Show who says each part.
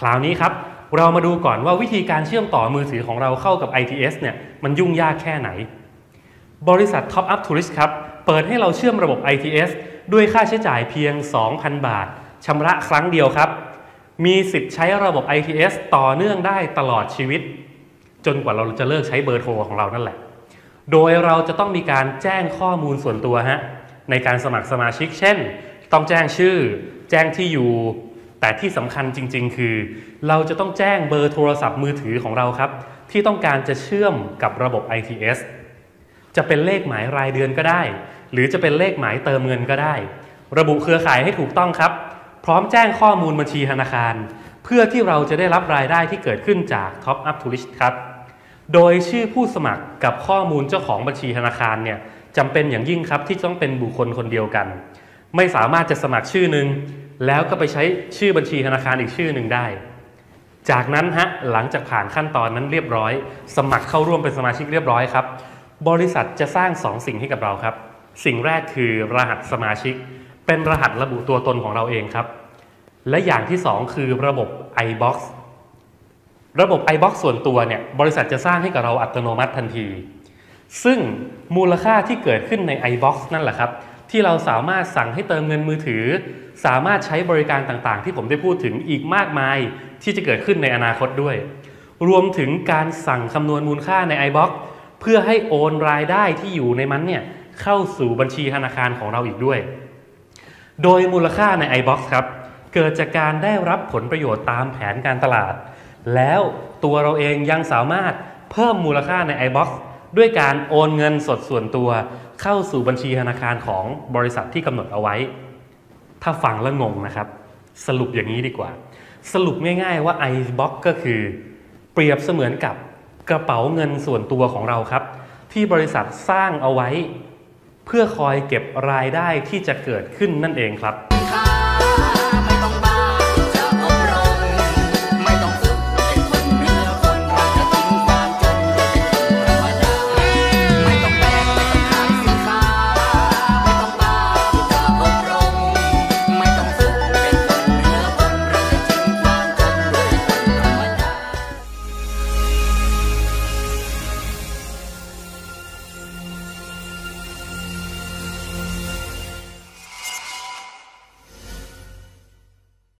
Speaker 1: คราวนี้ครับเรามาดูก่อนว่าวิธีการเชื่อมต่อมือถือของเราเข้ากับ ITS เนี่ยมันยุ่งยากแค่ไหน บริษัท Top Up Tourist ครับ เปิดให้เราเชื่อมระบบ ITS ด้วยค่าใช้จ่ายเพียง 2,000 บาทชำระครั้งเดียวครับ มีสิทธิ์ใช้ระบบ ITS ต่อเนื่องได้ตลอดชีวิต จนกว่าเราจะเลิกใช้เบอร์โทรของเรานั่นแหละ โดยเราจะต้องมีการแจ้งข้อมูลส่วนตัวฮะในการสมัครสมาชิก เช่น ต้องแจ้งชื่อ แจ้งที่อยู่ แต่ที่สำคัญจริง ๆ คือ เราจะต้องแจ้งเบอร์โทรศัพท์มือถือของเราครับ ที่ต้องการจะเชื่อมกับระบบ ITS จะเป็นเลขหมายรายเดือนก็ได้ หรือจะเป็นเลขหมายเติมเงินก็ได้ ระบุเครือข่ายให้ถูกต้องครับ พร้อมแจ้งข้อมูลบัญชีธนาคาร เพื่อที่เราจะได้รับรายได้ที่เกิดขึ้นจาก Top Up Tourist ครับ โดยชื่อผู้สมัครกับข้อมูลเจ้าของบัญชีธนาคารเนี่ยจำเป็นอย่างยิ่งครับที่ต้องเป็นบุคคลคนเดียวกัน ไม่สามารถจะสมัครชื่อหนึ่ง แล้วก็ไปใช้ชื่อบัญชีธนาคารอีกชื่อหนึ่งได้ จากนั้นฮะหลังจากผ่านขั้นตอนนั้นเรียบร้อย สมัครเข้าร่วมเป็นสมาชิกเรียบร้อยครับ บริษัทจะสร้าง 2 สิ่งให้กับเราครับ สิ่งแรกคือรหัสสมาชิก เป็นรหัสระบุตัวตนของเราเองครับ และอย่างที่ 2 คือระบบ iBox ระบบ iBox ส่วนตัวเนี่ยบริษัทจะสร้างให้กับเราอัตโนมัติทันที ซึ่งมูลค่าที่เกิดขึ้นใน iBox นั่นแหละครับ ที่เราสามารถสั่งให้เติมเงินมือถือ สามารถใช้บริการต่างๆ ที่ผมได้พูดถึงอีกมากมายที่จะเกิดขึ้นในอนาคตด้วย รวมถึงการสั่งคำนวณมูลค่าใน iBox เพื่อให้โอนรายได้ที่อยู่ในมันเนี่ยเข้าสู่บัญชีธนาคารของเราอีกด้วย โดยมูลค่าใน iBox ครับ เกิดจากการได้รับผลประโยชน์ตามแผนการตลาด แล้วตัวเราเองยังสามารถเพิ่มมูลค่าใน iBox ด้วยการโอนเงินสดส่วนตัวเข้าสู่บัญชีธนาคารของบริษัทที่กำหนดเอาไว้ ถ้าฟังแล้วงงนะครับ สรุปอย่างนี้ดีกว่า สรุปง่ายๆว่า iBox ก็คือ เปรียบเสมือนกับกระเป๋าเงินส่วนตัวของเราครับ ที่บริษัทสร้างเอาไว้ เพื่อคอยเก็บรายได้ที่จะเกิดขึ้นนั่นเองครับ